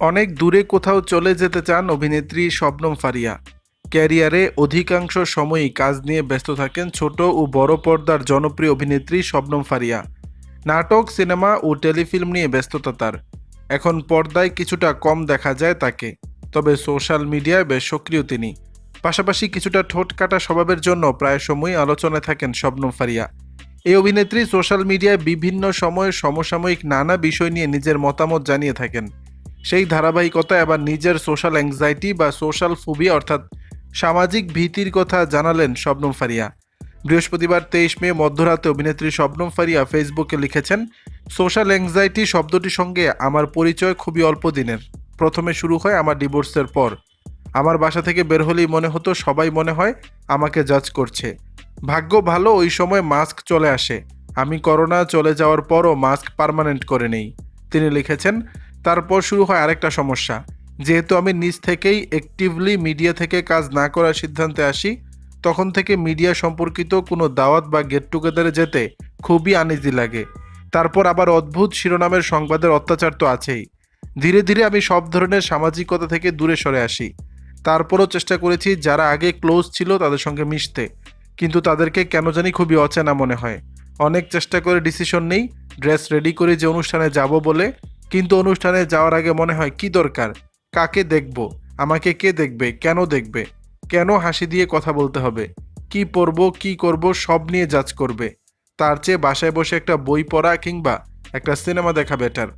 অনেক দূরে কোথাও চলে যেতে চান অভিনেত্রী শবনম ফারিয়া। ক্যারিয়ারে অধিকাংশ সময়ই কাজ নিয়ে ব্যস্ত থাকেন ছোট ও বড় পর্দার জনপ্রিয় অভিনেত্রী শবনম ফারিয়া। নাটক, সিনেমা ও টেলিফিল্ম নিয়ে ব্যস্ততা তার। এখন পর্দায় কিছুটা কম দেখা যায় তাকে, তবে সোশ্যাল মিডিয়ায় বেশ সক্রিয় তিনি। পাশাপাশি কিছুটা ঠোঁট কাটা স্বভাবের জন্য প্রায় সময়ই আলোচনায় থাকেন শবনম ফারিয়া। এই অভিনেত্রী সোশ্যাল মিডিয়ায় বিভিন্ন সময়ে সমসাময়িক নানা বিষয় নিয়ে নিজের মতামত জানিয়ে থাকেন। সেই ধারাবাহিকতা আবার নিজের সোশ্যাল অ্যাংজাইটি বা সোশ্যাল ফুবি অর্থাৎ সামাজিক ভীতির কথা জানালেন শবনম ফারিয়া। বৃহস্পতিবার তেইশ মে, মধ্যরাতে অভিনেত্রী শবনম ফারিয়া ফেসবুকে লিখেছেন সোশ্যাল অ্যাংজাইটি শব্দটির সঙ্গে আমার পরিচয় খুবই অল্প দিনের। প্রথমে শুরু হয় আমার ডিভোর্সের পর। আমার বাসা থেকে বের হলেই মনে হতো সবাই মনে হয় আমাকে জাজ করছে। ভাগ্য ভালো, ওই সময় মাস্ক চলে আসে। আমি করোনা চলে যাওয়ার পরও মাস্ক পার্মানেন্ট করে নেই। তিনি লিখেছেন তারপর শুরু হয় আরেকটা সমস্যা। যেহেতু আমি নিজ থেকেই অ্যাক্টিভলি মিডিয়া থেকে কাজ না করার সিদ্ধান্তে আসি, তখন থেকে মিডিয়া সম্পর্কিত কোনো দাওয়াত বা গেট টুগেদারে যেতে খুবই আনিজি লাগে। তারপর আবার অদ্ভুত শিরোনামের সংবাদের অত্যাচার তো আছেই। ধীরে ধীরে আমি সব ধরনের সামাজিকতা থেকে দূরে সরে আসি। তারপরও চেষ্টা করেছি যারা আগে ক্লোজ ছিল তাদের সঙ্গে মিশতে। কিন্তু তাদেরকে কেন জানি খুবই অচেনা মনে হয়। অনেক চেষ্টা করে ডিসিশন নেই ড্রেস রেডি করে যে অনুষ্ঠানে যাব বলে কিন্তু অনুষ্ঠানে যাওয়ার আগে মনে হয়, কি দরকার? কাকে দেখব? আমাকে কে দেখবে? কেন দেখবে? কেন হাসি দিয়ে কথা বলতে হবে? কি পরব, কি করব, সব নিয়ে জাজ করবে। তার চেয়ে বাসায় বসে একটা বই পড়া কিংবা একটা সিনেমা দেখা বেটার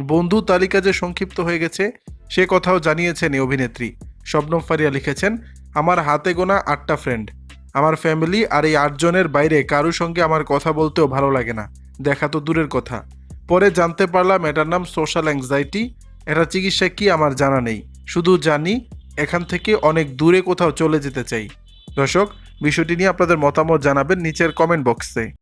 বন্ধু তালিকা যে সংক্ষিপ্ত হয়ে গেছে, সে কথাও জানিয়েছেন এই অভিনেত্রী। শবনম ফারিয়া লিখেছেন, আমার হাতে গোনা আটটা ফ্রেন্ড আমার ফ্যামিলি আর এই আটজনের বাইরে কারোর সঙ্গে আমার কথা বলতেও ভালো লাগে না। দেখা তো দূরের কথা। পরে জানতে পারলাম এটার নাম সোশ্যাল অ্যাংজাইটি। এটা চিকিৎসা কি আমার জানা নেই। শুধু জানি এখান থেকে অনেক দূরে কোথাও চলে যেতে চাই। দর্শক, বিষয়টি নিয়ে আপনাদের মতামত জানাবেন নিচের কমেন্ট বক্সে